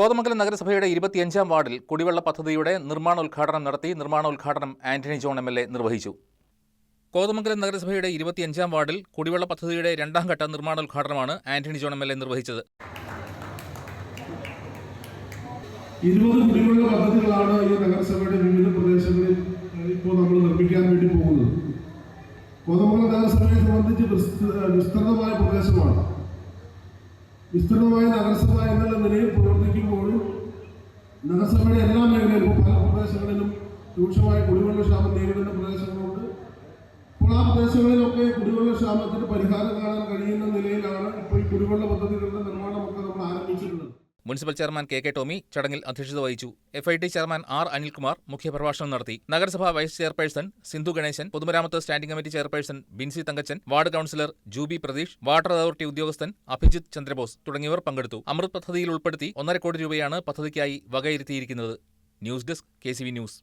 കോതമംഗലം നഗരസഭയുടെ ഇരുപത്തിയഞ്ചാം വാർഡിൽ കുടിവെള്ള പദ്ധതിയുടെ നിർമ്മാണോദ്ഘാടനം നടത്തി നിർമ്മാണോദ്ഘാടനം Antony John M L A നിർവഹിച്ചു. കോതമംഗലം നഗരസഭയുടെ ഇരുപത്തിയഞ്ചാം വാർഡിൽ കുടിവെള്ള പദ്ധതിയുടെ രണ്ടാം ഘട്ട നിർമ്മാണോദ്ഘാടനമാണ് Antony John M L A നിർവഹിച്ചത്. ഇരുപത് കുടിവെള്ള പദ്ധതികളാണ് ഈ നഗരസഭയുടെ വിവിധ പ്രദേശങ്ങളിൽ ഇപ്പോൾ നമ്മൾ നിർമ്മിക്കാൻ വേണ്ടി പോകുന്നത്. കോതമംഗലം നഗരസഭയെ സംബന്ധിച്ച് വിസ്ത- വിസ്തൃതമായ പ്രദേശമാണ് വിസ്തൃതമായ നഗരസഭ എന്നുള്ള നിലയിൽ പ്രവർത്തിക്കുമ്പോഴും നഗരസഭയുടെ എല്ലാ മേഖലയിലും പല പ്രദേശങ്ങളിലും രൂക്ഷമായ കുടിവെള്ള ക്ഷാമം നേരിടുന്ന പ്രദേശങ്ങളുണ്ട്. അപ്പോൾ ആ പ്രദേശങ്ങളിലൊക്കെ കുടിവെള്ള ക്ഷാമത്തിന് പരിഹാരം കാണാൻ കഴിയുന്ന നിലയിലാണ് ഇപ്പോൾ ഈ കുടിവെള്ള ആരംഭിച്ചിട്ടുള്ളത് municipal chairman K K Tomy ചടങ്ങിൽ അധ്യക്ഷത വഹിച്ചു. F I T chairman R Anilkumar മുഖ്യപ്രഭാഷണം നടത്തി. നഗരസഭാ വൈസ് ചെയർപേഴ്സൺ സിന്ധു ഗണേശൻ പൊതുമരാമത്ത് standing committee chairperson Binsy Thankachan ward councillor Juby Pratheesh water authority ഉദ്യോഗസ്ഥൻ അഭിജിത് ചന്ദ്രബോസ് തുടങ്ങിയവർ പങ്കെടുത്തു. അമൃത് പദ്ധതിയിൽ ഉൾപ്പെടുത്തി ഒന്നര കോടി രൂപയാണ് പദ്ധതിക്കായി വകയിരുത്തിയിരിക്കുന്നത്. News desk K news.